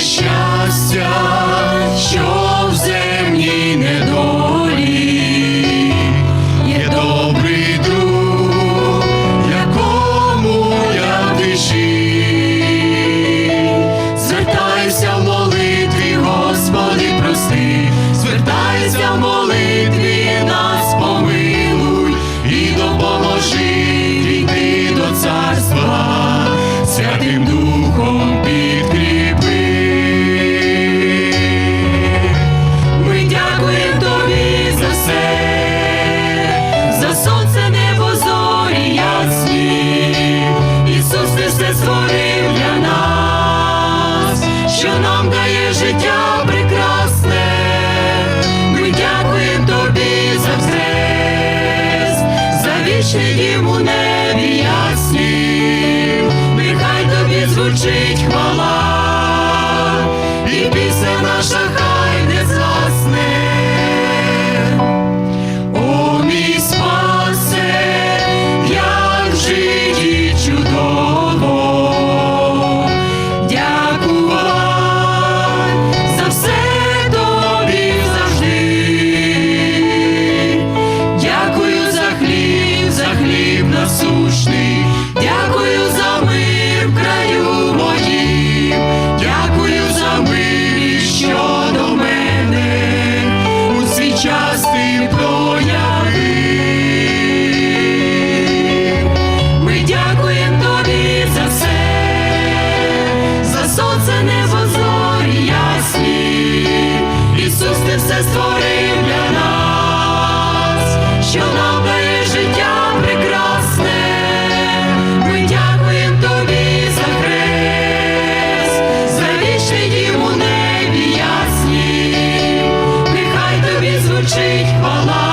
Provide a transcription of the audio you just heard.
щастя. що нам дає життя прекрасне, ми дякуємо тобі за все, за вічний дім у небі ясні, нехай тобі звучить хвала. ти все створив для нас, що нам дає життя прекрасне, ми дякуємо тобі за хрест, за вічний у небі ясні, нехай тобі звучить хвала.